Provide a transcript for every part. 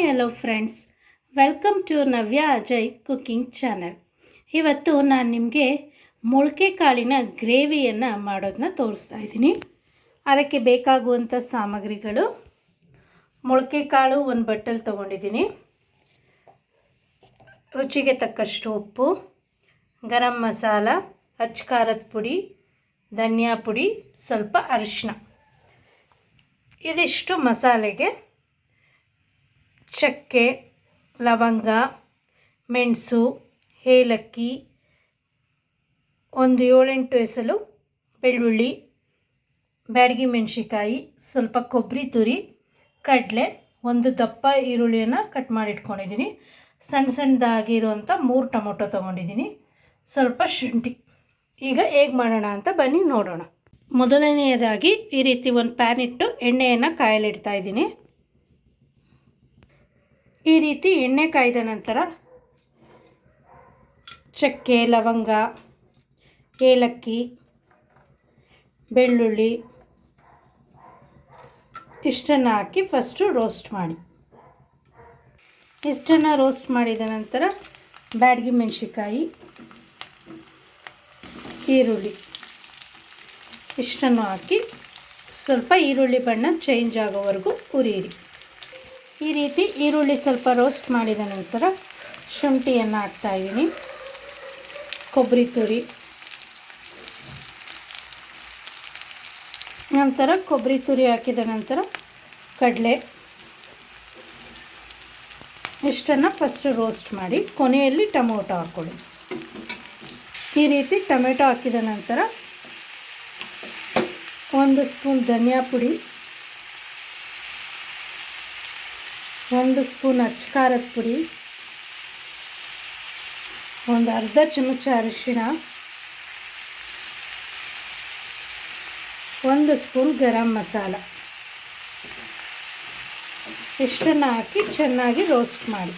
Hi, hello friends. Welcome to Navya Ajay cooking channel. ಇವತ್ತು ನಾನು ನಿಮಗೆ ಮೊಳಕೆ ಕಾಳಿನ ಗ್ರೇವಿಯನ್ನು ಮಾಡೋದನ್ನ ತೋರಿಸ್ತಾ ಇದ್ದೀನಿ. ಅದಕ್ಕೆ ಬೇಕಾಗುವಂಥ ಸಾಮಗ್ರಿಗಳು. ಮೊಳಕೆ ಕಾಳು ಒಂದು ಬಟ್ಟಲ್ ತೊಗೊಂಡಿದ್ದೀನಿ. ರುಚಿಗೆ ತಕ್ಕಷ್ಟು ಉಪ್ಪು, ಗರಂ ಮಸಾಲ, ಅಚ್ಚ ಖಾರದ ಪುಡಿ, ಧನಿಯಾ ಪುಡಿ, ಸ್ವಲ್ಪ ಅರಿಶಿನ ಇದಿಷ್ಟು ಮಸಾಲೆಗೆ ಚಕ್ಕೆ, ಲವಂಗ, ಮೆಣಸು, ಏಲಕ್ಕಿ, ಒಂದು ಏಳೆಂಟು ಎಸಲು ಬೆಳ್ಳುಳ್ಳಿ, ಬ್ಯಾಡಗಿ ಮೆಣಸಿಕಾಯಿ ಸ್ವಲ್ಪ ಕೊಬ್ಬರಿ ತುರಿ, ಕಡಲೆ, ಒಂದು ದಪ್ಪ ಈರುಳ್ಳಿಯನ್ನು ಕಟ್ ಮಾಡಿಟ್ಕೊಂಡಿದ್ದೀನಿ. ಸಣ್ಣ ಸಣ್ಣದಾಗಿರುವಂಥ ಮೂರು ಟೊಮೊಟೊ ತೊಗೊಂಡಿದ್ದೀನಿ. ಸ್ವಲ್ಪ ಶುಂಠಿ. ಈಗ ಹೇಗೆ ಮಾಡೋಣ ಅಂತ ಬನ್ನಿ ನೋಡೋಣ. ಮೊದಲನೆಯದಾಗಿ ಈ ರೀತಿ ಒಂದು ಪ್ಯಾನ್ ಇಟ್ಟು ಎಣ್ಣೆಯನ್ನು ಕಾಯಲಿಡ್ತಾ ಇದ್ದೀನಿ. ಈ ರೀತಿ ಎಣ್ಣೆ ಕಾಯ್ದ ನಂತರ ಚಕ್ಕೆ, ಲವಂಗ, ಏಲಕ್ಕಿ, ಬೆಳ್ಳುಳ್ಳಿ ಇಷ್ಟನ್ನು ಹಾಕಿ ಫಸ್ಟು ರೋಸ್ಟ್ ಮಾಡಿ. ಇಷ್ಟನ್ನು ರೋಸ್ಟ್ ಮಾಡಿದ ನಂತರ ಬ್ಯಾಡಗಿ ಮೆಣಸಿಕಾಯಿ ಈರುಳ್ಳಿ ಇಷ್ಟನ್ನು ಹಾಕಿ ಸ್ವಲ್ಪ ಈರುಳ್ಳಿ ಬಣ್ಣ ಚೇಂಜ್ ಆಗೋವರೆಗೂ ಹುರಿಯಿರಿ. ಈ ರೀತಿ ಈರುಳ್ಳಿ ಸ್ವಲ್ಪ ರೋಸ್ಟ್ ಮಾಡಿದ ನಂತರ ಶುಂಠಿಯನ್ನು ಹಾಕ್ತಾಯಿದ್ದೀನಿ ಕೊಬ್ಬರಿ ತುರಿ. ನಂತರ ಕೊಬ್ಬರಿ ತುರಿ ಹಾಕಿದ ನಂತರ ಕಡಲೆ. ಇಷ್ಟನ್ನು ಫಸ್ಟ್ ರೋಸ್ಟ್ ಮಾಡಿ ಕೊನೆಯಲ್ಲಿ ಟೊಮೊಟೊ ಹಾಕ್ಕೊಳ್ಳಿ. ಈ ರೀತಿ ಟೊಮೆಟೊ ಹಾಕಿದ ನಂತರ ಒಂದು ಸ್ಪೂನ್ ಧನಿಯಾ ಪುಡಿ ಒಂದು ಸ್ಪೂನ್ ಅಚ್ಚ ಖಾರದ ಪುಡಿ, ಒಂದು ಅರ್ಧ ಚಮಚ ಅರಿಶಿಣ, ಒಂದು ಸ್ಪೂನ್ ಗರಂ ಮಸಾಲ. ಇಷ್ಟನ್ನು ಹಾಕಿ ಚೆನ್ನಾಗಿ ರೋಸ್ಟ್ ಮಾಡಿ.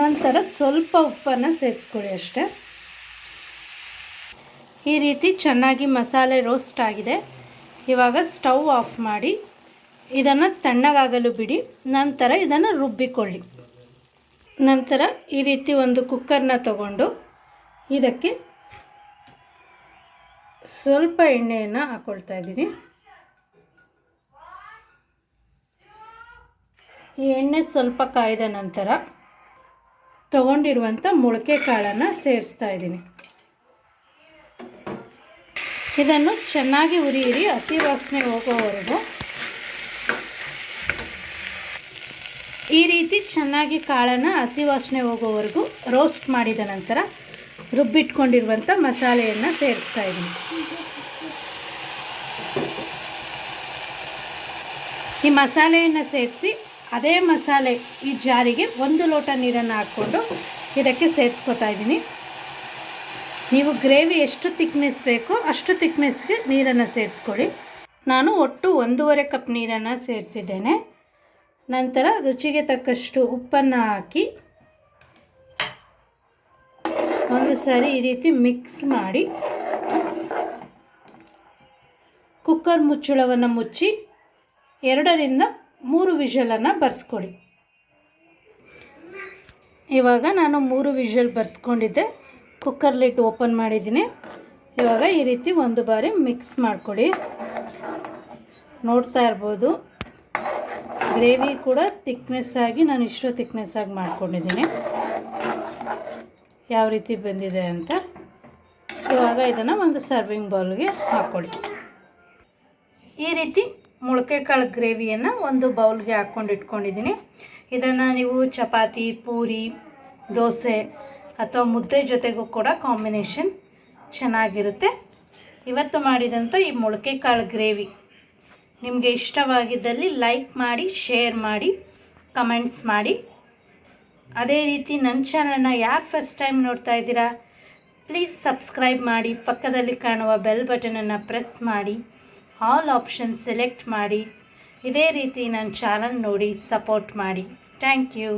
ನಂತರ ಸ್ವಲ್ಪ ಉಪ್ಪನ್ನು ಸೇರಿಸ್ಕೊಳ್ಳಿ ಅಷ್ಟೆ. ಈ ರೀತಿ ಚೆನ್ನಾಗಿ ಮಸಾಲೆ ರೋಸ್ಟ್ ಆಗಿದೆ. ಇವಾಗ ಸ್ಟವ್ ಆಫ್ ಮಾಡಿ ಇದನ್ನು ತಣ್ಣಗಾಗಲು ಬಿಡಿ. ನಂತರ ಇದನ್ನು ರುಬ್ಬಿಕೊಳ್ಳಿ. ನಂತರ ಈ ರೀತಿ ಒಂದು ಕುಕ್ಕರ್ನ ತಗೊಂಡು ಇದಕ್ಕೆ ಸ್ವಲ್ಪ ಎಣ್ಣೆಯನ್ನು ಹಾಕ್ಕೊಳ್ತಾ ಇದ್ದೀನಿ. ಈ ಎಣ್ಣೆ ಸ್ವಲ್ಪ ಕಾಯ್ದ ನಂತರ ತಗೊಂಡಿರುವಂಥ ಮೊಳಕೆ ಕಾಳನ್ನು ಸೇರಿಸ್ತಾ ಇದ್ದೀನಿ. ಇದನ್ನು ಚೆನ್ನಾಗಿ ಉರಿಯಿರಿ ಹಸಿ ವಾಸನೆ ಹೋಗೋವರೆಗೂ. ಈ ರೀತಿ ಚೆನ್ನಾಗಿ ಕಾಳನ್ನು ಹಸಿ ವಾಸನೆ ಹೋಗೋವರೆಗೂ ರೋಸ್ಟ್ ಮಾಡಿದ ನಂತರ ರುಬ್ಬಿಟ್ಕೊಂಡಿರುವಂಥ ಮಸಾಲೆಯನ್ನು ಸೇರಿಸ್ತಾ ಇದ್ದೀನಿ. ಈ ಮಸಾಲೆಯನ್ನು ಸೇರಿಸಿ, ಅದೇ ಮಸಾಲೆ ಈ ಜಾರಿಗೆ ಒಂದು ಲೋಟ ನೀರನ್ನು ಹಾಕ್ಕೊಂಡು ಇದಕ್ಕೆ ಸೇರಿಸ್ಕೊತಾ ಇದ್ದೀನಿ. ನೀವು ಗ್ರೇವಿ ಎಷ್ಟು ತಿಕ್ನೆಸ್ ಬೇಕೋ ಅಷ್ಟು ತಿಕ್ನೆಸ್ಗೆ ನೀರನ್ನು ಸೇರಿಸ್ಕೊಳ್ಳಿ. ನಾನು ಒಟ್ಟು ಒಂದೂವರೆ ಕಪ್ ನೀರನ್ನು ಸೇರಿಸಿದ್ದೇನೆ. ನಂತರ ರುಚಿಗೆ ತಕ್ಕಷ್ಟು ಉಪ್ಪನ್ನು ಹಾಕಿ ಒಂದು ಸಾರಿ ಈ ರೀತಿ ಮಿಕ್ಸ್ ಮಾಡಿ ಕುಕ್ಕರ್ ಮುಚ್ಚಳವನ್ನು ಮುಚ್ಚಿ ಎರಡರಿಂದ ಮೂರು ವಿಷಲನ್ನು ಬರ್ಸ್ಕೊಡಿ ಇವಾಗ ನಾನು ಮೂರು ವಿಷಲ್ ಬರ್ಸ್ಕೊಂಡಿದ್ದೆ. ಕುಕ್ಕರ್ ಲಿಟ್ ಓಪನ್ ಮಾಡಿದ್ದೀನಿ. ಇವಾಗ ಈ ರೀತಿ ಒಂದು ಬಾರಿ ಮಿಕ್ಸ್ ಮಾಡಿಕೊಡಿ ನೋಡ್ತಾ ಇರ್ಬೋದು. ಗ್ರೇವಿ ಕೂಡ ತಿಕ್ನೆಸ್ ಆಗಿ ನಾನು ಇಷ್ಟು ತಿಕ್ನೆಸ್ ಆಗಿ ಮಾಡ್ಕೊಂಡಿದ್ದೀನಿ. ಯಾವ ರೀತಿ ಬಂದಿದೆ ಅಂತ. ಇವಾಗ ಇದನ್ನು ಒಂದು ಸರ್ವಿಂಗ್ ಬೌಲ್ಗೆ ಹಾಕ್ಕೊಡಿ ಈ ರೀತಿ ಮೊಳಕೆ ಕಾಳು ಗ್ರೇವಿಯನ್ನು ಒಂದು ಬೌಲ್ಗೆ ಹಾಕ್ಕೊಂಡು ಇಟ್ಕೊಂಡಿದ್ದೀನಿ. ಇದನ್ನು ನೀವು ಚಪಾತಿ, ಪೂರಿ, ದೋಸೆ ಅಥವಾ ಮುದ್ದೆ ಜೊತೆಗೂ ಕೂಡ ಕಾಂಬಿನೇಷನ್ ಚೆನ್ನಾಗಿರುತ್ತೆ. ಇವತ್ತು ಮಾಡಿದಂಥ ಈ ಮೊಳಕೆ ಕಾಳು ಗ್ರೇವಿ. ನಿಮಗೆ ಇಷ್ಟವಾಗಿದ್ದಲ್ಲಿ ಲೈಕ್ ಮಾಡಿ ಶೇರ್ ಮಾಡಿ ಕಮೆಂಟ್ಸ್ ಮಾಡಿ. ಅದೇ ರೀತಿ ನನ್ನ ಚಾನಲ್ನ ಯಾರು ಫಸ್ಟ್ ಟೈಮ್ ನೋಡ್ತಾ ಇದ್ದೀರಾ ಪ್ಲೀಸ್ ಸಬ್ಸ್ಕ್ರೈಬ್ ಮಾಡಿ, ಪಕ್ಕದಲ್ಲಿ ಕಾಣುವ ಬೆಲ್ ಬಟನನ್ನು ಪ್ರೆಸ್ ಮಾಡಿ ಆಲ್ ಆಪ್ಷನ್ ಸೆಲೆಕ್ಟ್ ಮಾಡಿ. ಇದೇ ರೀತಿ ನನ್ನ ಚಾನಲ್ ನೋಡಿ ಸಪೋರ್ಟ್ ಮಾಡಿ. Thank you